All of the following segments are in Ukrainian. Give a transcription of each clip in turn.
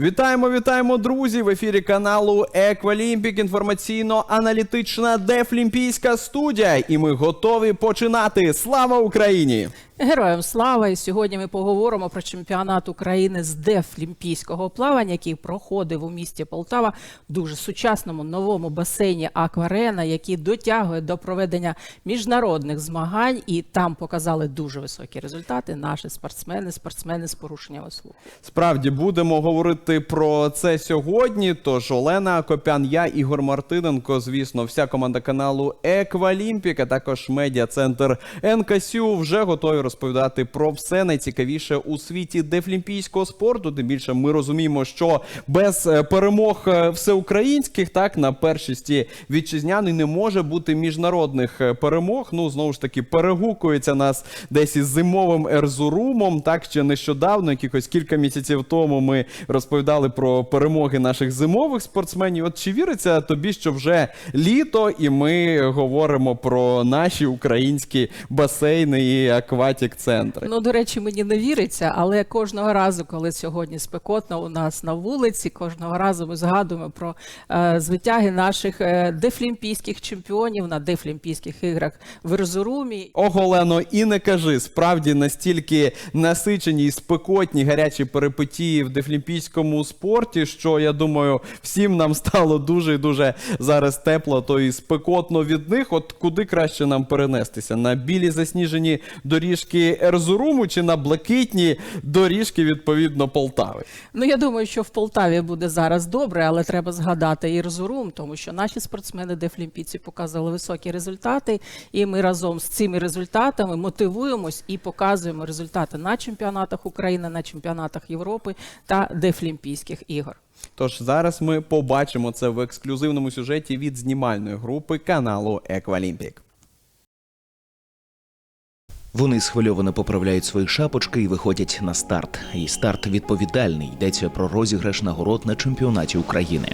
Вітаємо, вітаємо, друзі! В ефірі каналу Еквалімпік. Інформаційно-аналітична Дефлімпійська студія. І ми готові починати. Слава Україні! Героям слава! І сьогодні ми поговоримо про чемпіонат України з дефлімпійського плавання, який проходив у місті Полтава в дуже сучасному новому басейні Акварена, який дотягує до проведення міжнародних змагань, і там показали дуже високі результати. Наші спортсмени, спортсмени з порушеннями слуху. Справді будемо говорити про це сьогодні. Тож Олена Копян, я Ігор Мартиненко. Звісно, вся команда каналу Еквалімпік, також медіа-центр НКСЮ вже готові розповідати про все найцікавіше у світі дефлімпійського спорту. Тим більше ми розуміємо, що без е, перемог е, всеукраїнських так на першості вітчизняний не може бути міжнародних е, перемог. Ну знову ж таки перегукується нас десь із зимовим Ерзурумом. Так ще нещодавно, якихось кілька місяців тому, ми розповідали про перемоги наших зимових спортсменів. От чи віриться тобі, що вже літо, і ми говоримо про наші українські басейни і акватік центри? Ну, до речі, мені не віриться, але кожного разу, коли сьогодні спекотно у нас на вулиці, кожного разу ми згадуємо про е, звитяги наших е, дефлімпійських чемпіонів на дефлімпійських іграх в Ерзурумі. Ого, Лено, і не кажи, справді настільки насичені і спекотні гарячі перипетії в дефлімпійському спорті, що я думаю, всім нам стало дуже і дуже зараз тепло, то і спекотно від них. От куди краще нам перенестися? На білі засніжені доріжки Ерзуруму чи на блакитні доріжки відповідно Полтави? Ну, я думаю, що в Полтаві буде зараз добре, але треба згадати і Ерзурум, тому що наші спортсмени дефлімпійці показали високі результати, і ми разом з цими результатами мотивуємось і показуємо результати на чемпіонатах України, на чемпіонатах Європи та дефлімпійських ігор. Тож зараз ми побачимо це в ексклюзивному сюжеті від знімальної групи каналу Еквалімпік. Вони схвильовано поправляють свої шапочки і виходять на старт. І старт відповідальний. Йдеться про розіграш нагород на чемпіонаті України.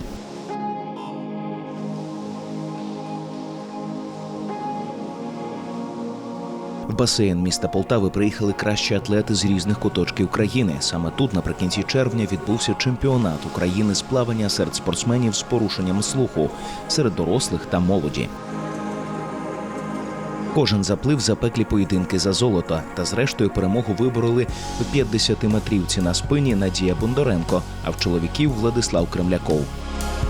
В басейн міста Полтави приїхали кращі атлети з різних куточків країни. Саме тут, наприкінці червня, відбувся чемпіонат України з плавання серед спортсменів з порушенням слуху серед дорослих та молоді. Кожен заплив запеклі поєдинки за золото, та зрештою перемогу вибороли в 50-метрівці на спині Надія Бондаренко, а в чоловіків Владислав Кремляков.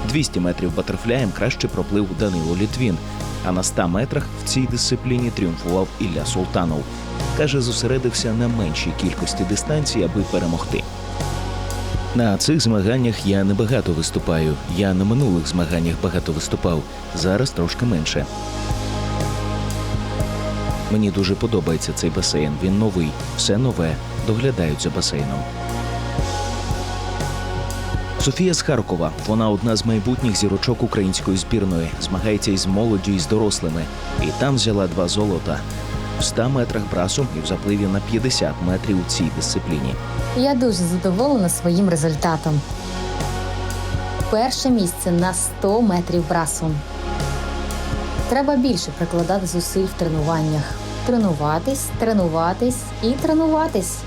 200 метрів батерфляєм краще проплив Данило Літвін, а на 100 метрах в цій дисципліні тріумфував Ілля Султанов. Каже, зосередився на меншій кількості дистанцій, аби перемогти. На цих змаганнях я небагато виступаю. Я на минулих змаганнях багато виступав. Зараз трошки менше. Мені дуже подобається цей басейн. Він новий, все нове. Доглядають за басейном. Софія з Харкова. Вона одна з майбутніх зірочок української збірної. Змагається із молоддю і з дорослими. І там взяла два золота. В 100 метрах брасом і в запливі на 50 метрів у цій дисципліні. Я дуже задоволена своїм результатом. Перше місце на 100 метрів брасом. Треба більше прикладати зусиль в тренуваннях. Тренуватись, тренуватись і тренуватись.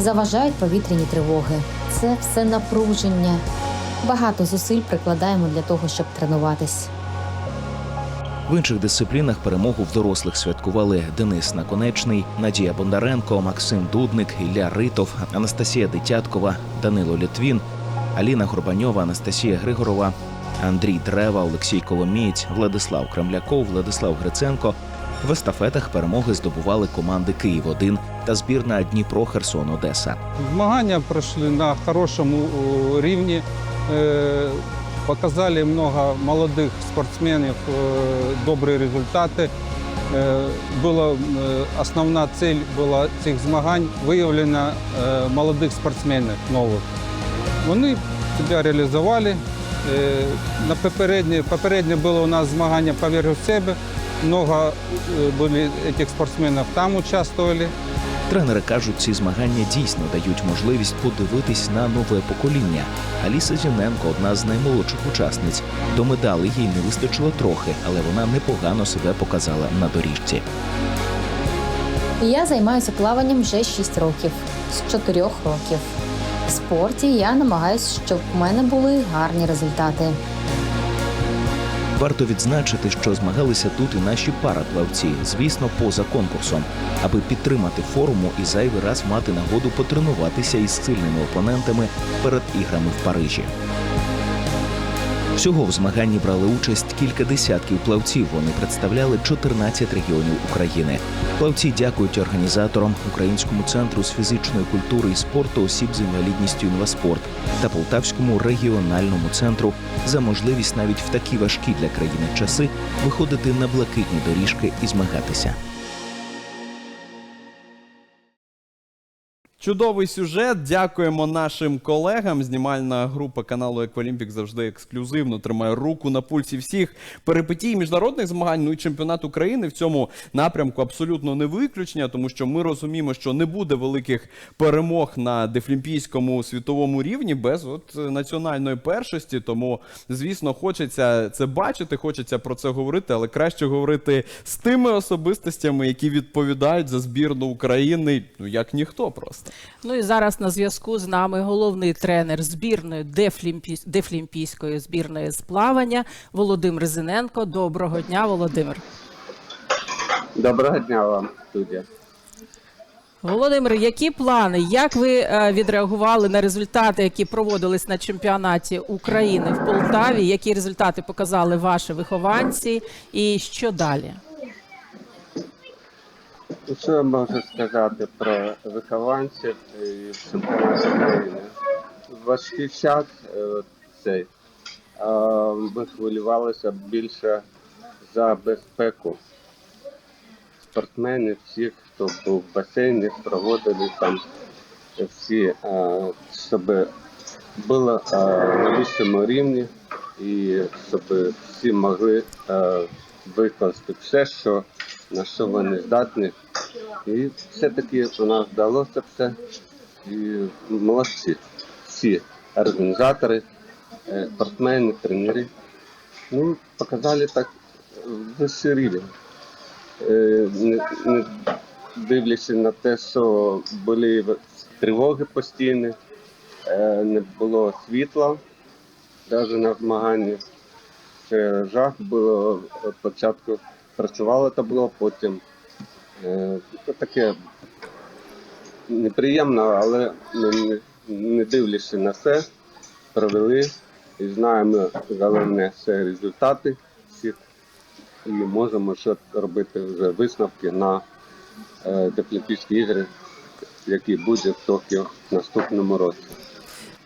Заважають повітряні тривоги. Це все напруження. Багато зусиль прикладаємо для того, щоб тренуватись. В інших дисциплінах перемогу в дорослих святкували Денис Наконечний, Надія Бондаренко, Максим Дудник, Ілля Ритов, Анастасія Дитяткова, Данило Літвін, Аліна Горбаньова, Анастасія Григорова, Андрій Древа, Олексій Коломієць, Владислав Кремляков, Владислав Гриценко. В естафетах перемоги здобували команди Київ 1 та збірна Дніпро Херсон Одеса. Змагання пройшли на хорошому рівні. Е, Показали много молодих спортсменів, е, добрі результати. Е, Була е, основна цель була цих змагань виявлення е, молодих спортсменів нових. Вони себе реалізували. Е, На попереднє, попереднє було у нас змагання по в себе. Много е, були цих спортсменів там участвовали. Тренери кажуть, ці змагання дійсно дають можливість подивитись на нове покоління. Аліса Зіненко одна з наймолодших учасниць. До медалей їй не вистачило трохи, але вона непогано себе показала на доріжці. Я займаюся плаванням вже 6 років з 4 років. В спорті я намагаюся, щоб в мене були гарні результати. Варто відзначити, що змагалися тут і наші параплавці, звісно, поза конкурсом, аби підтримати форму і зайвий раз мати нагоду потренуватися із сильними опонентами перед іграми в Парижі. Всього в змаганні брали участь кілька десятків плавців. Вони представляли 14 регіонів України. Плавці дякують організаторам Українському центру з фізичної культури і спорту осіб з інвалідністю інваспорт та Полтавському регіональному центру за можливість навіть в такі важкі для країни часи виходити на блакитні доріжки і змагатися. Чудовий сюжет. Дякуємо нашим колегам. Знімальна група каналу Еквалімпік завжди ексклюзивно тримає руку на пульсі всіх перипетій міжнародних змагань. Ну і чемпіонат України в цьому напрямку абсолютно не виключення, тому що ми розуміємо, що не буде великих перемог на дефлімпійському світовому рівні без от національної першості. Тому, звісно, хочеться це бачити, хочеться про це говорити, але краще говорити з тими особистостями, які відповідають за збірну України, ну як ніхто просто. Ну і зараз на зв'язку з нами головний тренер збірної дефлімпі... дефлімпійської збірної з плавання Володимир Зиненко. Доброго дня, Володимир. Доброго дня вам, студія. Володимир, які плани? Як ви е, відреагували на результати, які проводились на чемпіонаті України в Полтаві? Які результати показали ваші вихованці? І що далі? Що я можу сказати про вихованців і чемпіонату України? Важкий час е, цей. Ми хвилювалися більше за безпеку спортсменів, всіх, хто був в басейні, проводили там всі, е, щоб було е, на вищому рівні і щоб всі могли викласти все, що на що вони здатні. І все-таки у нас вдалося все. І молодці. Всі організатори, е, спортсмени, тренери. Ну, показали так е, вищий рівень. Е, Не, дивлячись на те, що були тривоги постійні, е, не було світла навіть на змаганні. Жах було спочатку працювало табло, потім е, ну, таке неприємно, але ми не, дивлячись на це, провели і знаємо головне це результати всіх. І можемо що робити вже висновки на Дефлімпійські ігри, які будуть в Токіо в наступному році.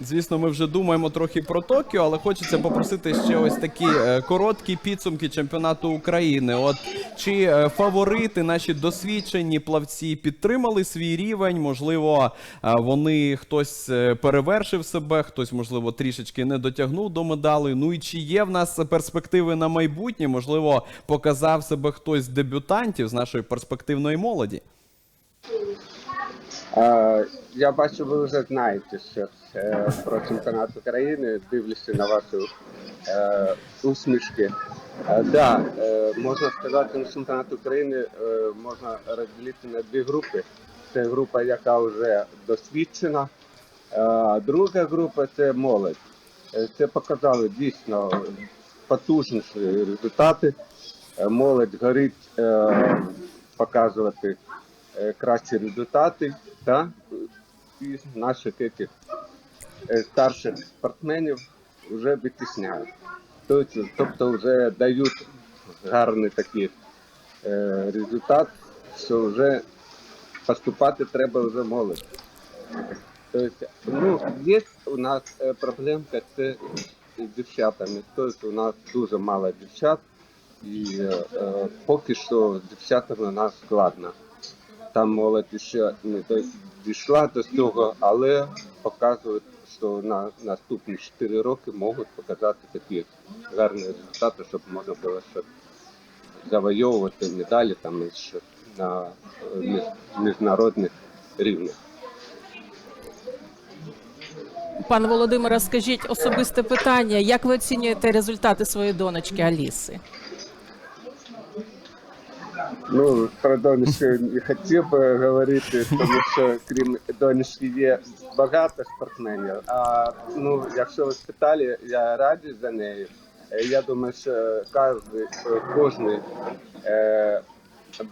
Звісно, ми вже думаємо трохи про Токіо, але хочеться попросити ще ось такі е, короткі підсумки чемпіонату України. От чи е, фаворити, наші досвідчені плавці підтримали свій рівень? Можливо, е, вони хтось перевершив себе, хтось, можливо, трішечки не дотягнув до медалей. Ну і чи є в нас перспективи на майбутнє? Можливо, показав себе хтось з дебютантів з нашої перспективної молоді. Я бачу, ви вже знаєте щось про чемпіонат України, дивлюся на ваші е, усмішки. Е, да, е, можна сказати, на чемпіонат України е, можна розділити на дві групи. Це група, яка вже досвідчена, е, друга група це молодь. Е, Це показали дійсно потужніші результати. Е, Молодь горить е, показувати е, кращі результати та і наших этих, е, старших спортсменів вже витісняють. Тобто, тобто вже дають гарний такий е, результат, що вже поступати треба вже молодь. Тобто, ну, є у нас е, проблемка з дівчатами. Тобто у нас дуже мало дівчат, і е, поки що з дівчатами у нас складно. Там молодь ще не дійшла до цього, але показують, що на наступні 4 роки можуть показати такі гарні результати, щоб можна було ще завойовувати медалі там ще на е, міжнародних рівнях. Пане Володимире, скажіть особисте питання: як ви оцінюєте результати своєї донечки Аліси? Ну, про донечку не хотів би говорити, тому що крім донечки є багато спортсменів. А ну, якщо ви спитали, я радий за нею. Е, Я думаю, що кожен, кожен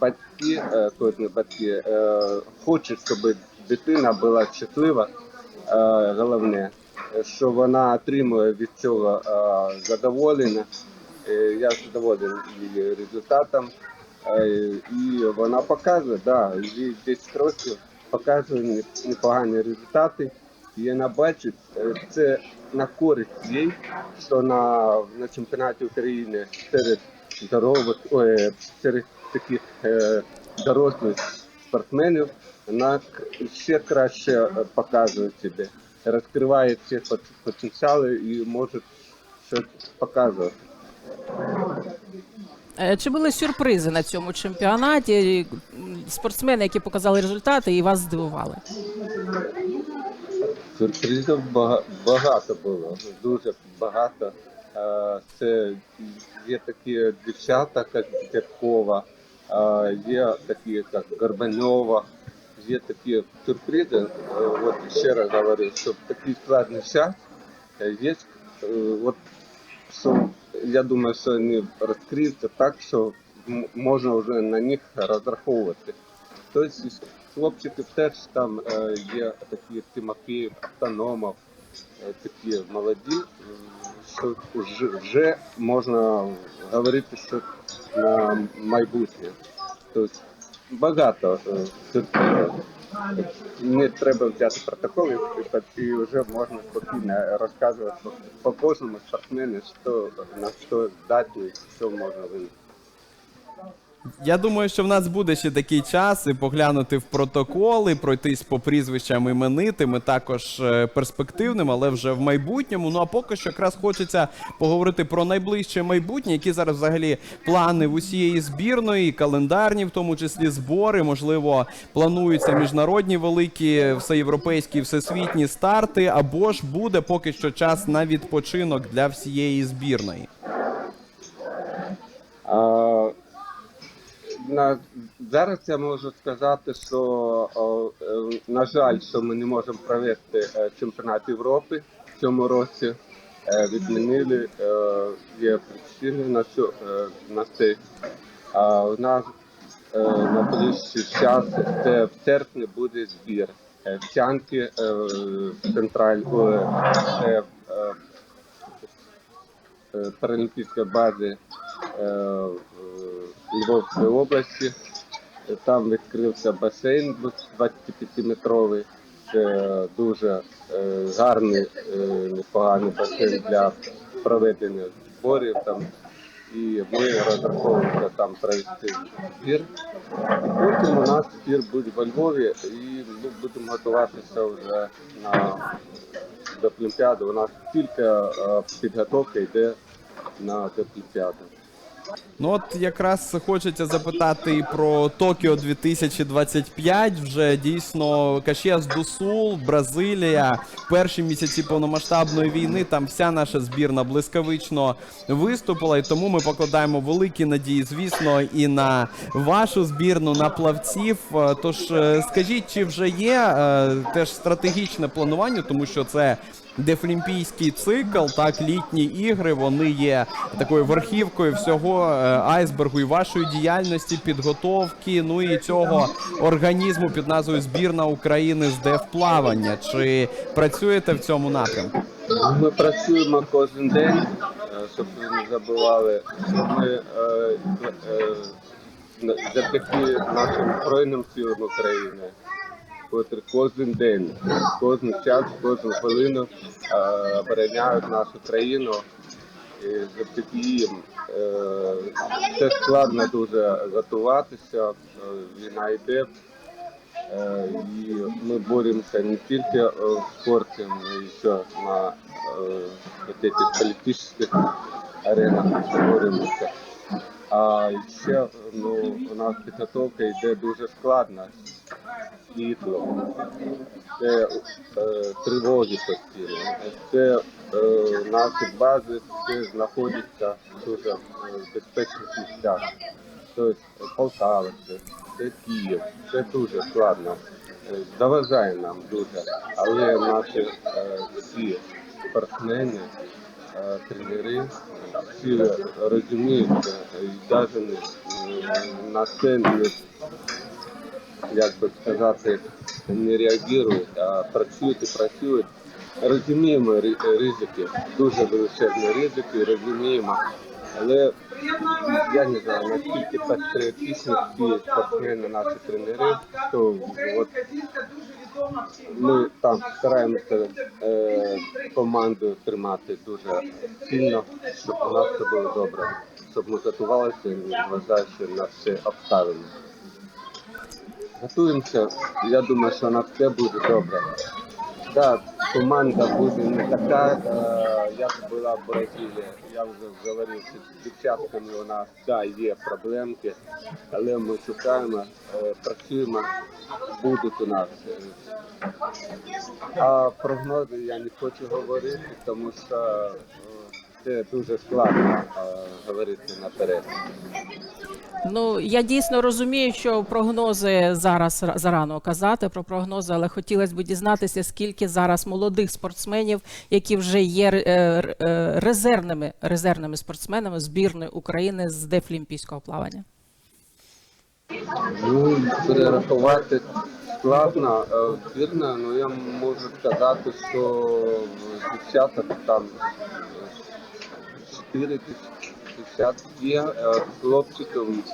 батьки, е, кожен батьки е, хоче, щоб дитина була щаслива. Е, головне, що вона отримує від цього задоволення. Е, Я задоволений її результатом. Е, І вона показує, да, їй 10 років показує непогані результати. І вона бачить, е, це на користь їй, що на, на чемпіонаті України серед здорових, ой, серед таких е, дорослих спортсменів вона ще краще е, показує себе, розкриває всі потенціали і може щось показувати. Е, Чи були сюрпризи на цьому чемпіонаті? Спортсмени, які показали результати і вас здивували? Сюрпризів багато було, дуже багато. Е, Це є такі дівчата, як Дядкова, е, є такі, як Горбаньова, є такі сюрпризи. От ще раз говорю, що такий складний час є, от, що я думаю, що вони розкриються так, що можна вже на них розраховувати. Тобто хлопчиків теж там е, є такі Тимофєєв, Тономов, е, такі молоді, що вже, можна говорити, що на майбутнє. Тобто багато е. Не треба взяти протоколи і- вже можна спокійно розказувати по кожному спортсмену, що на що здатні, що можна винести. Я думаю, що в нас буде ще такий час і поглянути в протоколи, пройтись по прізвищам іменитим, і також е, перспективним, але вже в майбутньому. Ну а поки що якраз хочеться поговорити про найближче майбутнє, які зараз взагалі плани в усієї збірної, календарні, в тому числі збори. Можливо, плануються міжнародні великі всеєвропейські, всесвітні старти, або ж буде поки що час на відпочинок для всієї збірної. На, зараз я можу сказати, що, е, на жаль, що ми не можемо провести е, чемпіонат Європи в цьому році. Е, Відмінили, є причини на, цю, на це. А у нас е, на ближчий час це в серпні буде збір. Е, В Тянки, е, в централь, паралімпійської бази в Львовської області. Е, Там відкрився басейн 25-метровий. Це дуже е, гарний, е, непоганий басейн для проведення зборів. Там. І ми розраховуємося там провести збір. Потім у нас збір буде во Львові, і ми будемо готуватися вже на до Олімпіади. У нас тільки е, підготовка йде на Олімпіаду. Ну от якраз хочеться запитати і про Токіо 2025. Вже дійсно Кашіас Дусул, Бразилія. Перші місяці повномасштабної війни. Там вся наша збірна блискавично виступила, і тому ми покладаємо великі надії, звісно, і на вашу збірну, на плавців. Е, Тож е, скажіть, чи вже є е, теж стратегічне планування, тому що це Дефлімпійський цикл, так, літні ігри, вони є такою верхівкою всього е, айсбергу і вашої діяльності, підготовки, ну і цього організму під назвою Збірна України з дефплавання. Чи працюєте в цьому напрямку? Ми працюємо кожен день, е, щоб не забували, що ми е, завдяки нашим Збройним силам України, котрі кожен день, кожен час, кожну хвилину е, обороняють нашу країну. І завдяки їм е, це складно дуже готуватися, е, війна йде. І ми боремося не тільки в спорті, но еще на вот аренах боремося. А ще ну, у нас підготовка йде дуже складна. Світло, це е, тривоги постійно. Це е, наші бази все знаходяться дуже е, в безпечних місцях. Тобто Полтава, це, це Київ, це дуже складно. Е, Заважає нам дуже. Але наші е, всі спортсмени, е, тренери, всі розуміють е, і навіть не- на це не як би сказати, не реагують, а працюють і працюють. Розуміємо ри- ризики, дуже величезні ризики, розуміємо. Але я не знаю, наскільки патріотичні спортсмени, наші тренери, то от ми там стараємося е, команду тримати дуже сильно, щоб у нас все було добре, щоб ми готувалися, незважаючи на всі обставини. Готуємося. Я думаю, що на все буде добре. Так, команда буде не така, е, як була в Бразилії. Я вже говорив, що з дівчатками у нас да, є проблемки, але ми шукаємо, е, працюємо, будуть у нас. А прогнози я не хочу говорити, тому що е, це дуже складно е, говорити наперед. Ну я дійсно розумію, що прогнози зараз зарано казати про прогнози, але хотілося б дізнатися, скільки зараз молодих спортсменів, які вже є е, е, резервними резервними спортсменами збірної України з дефлімпійського плавання. Ну, перерахувати складно. Вірно, ну я можу сказати, що дівчаток там 4 десятки е, хлопчиків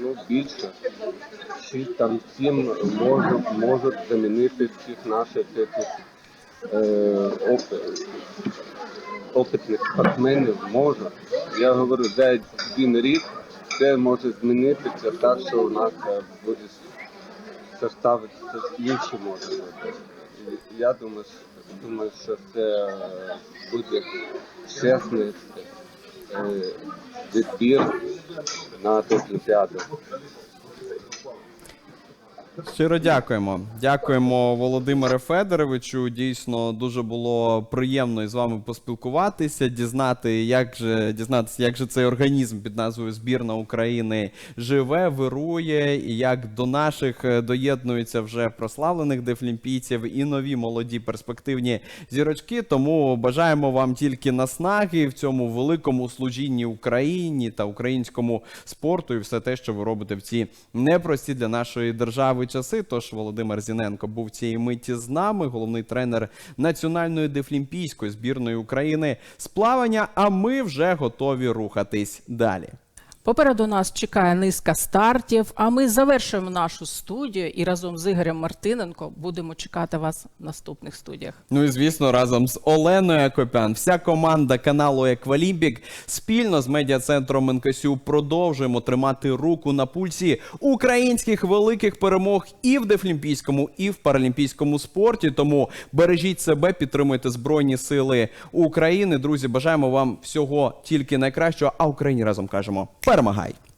ну, більше. Чи там сім можуть, можуть замінити всіх наших цих, е, оп- опитних спортсменів можуть. Я говорю, за один рік це може змінитися так, що у нас е, буде состав інший може бути. Я думаю, думаю, що це е, буде чесний е, відбір на цю Олімпіаду. Щиро дякуємо. Дякуємо Володимире Федоровичу. Дійсно дуже було приємно із вами поспілкуватися, дізнати, як же дізнатися, як же цей організм під назвою Збірна України живе, вирує, і як до наших е, доєднуються вже прославлених дефлімпійців і нові молоді перспективні зірочки. Тому бажаємо вам тільки наснаги в цьому великому служінні Україні та українському спорту, і все те, що ви робите в ці непрості для нашої держави часи. Тож Володимир Зіненко був цієї миті з нами, головний тренер національної дефлімпійської збірної України з плавання. А ми вже готові рухатись далі. Попереду нас чекає низка стартів. А ми завершуємо нашу студію і разом з Ігорем Мартиненко будемо чекати вас в наступних студіях. Ну і звісно, разом з Оленою Акопян, вся команда каналу Еквалімпік спільно з медіа-центром НКСЮ продовжуємо тримати руку на пульсі українських великих перемог і в дефлімпійському, і в паралімпійському спорті. Тому бережіть себе, підтримуйте Збройні Сили України. Друзі, бажаємо вам всього тільки найкращого. А Україні разом кажемо: Parma High.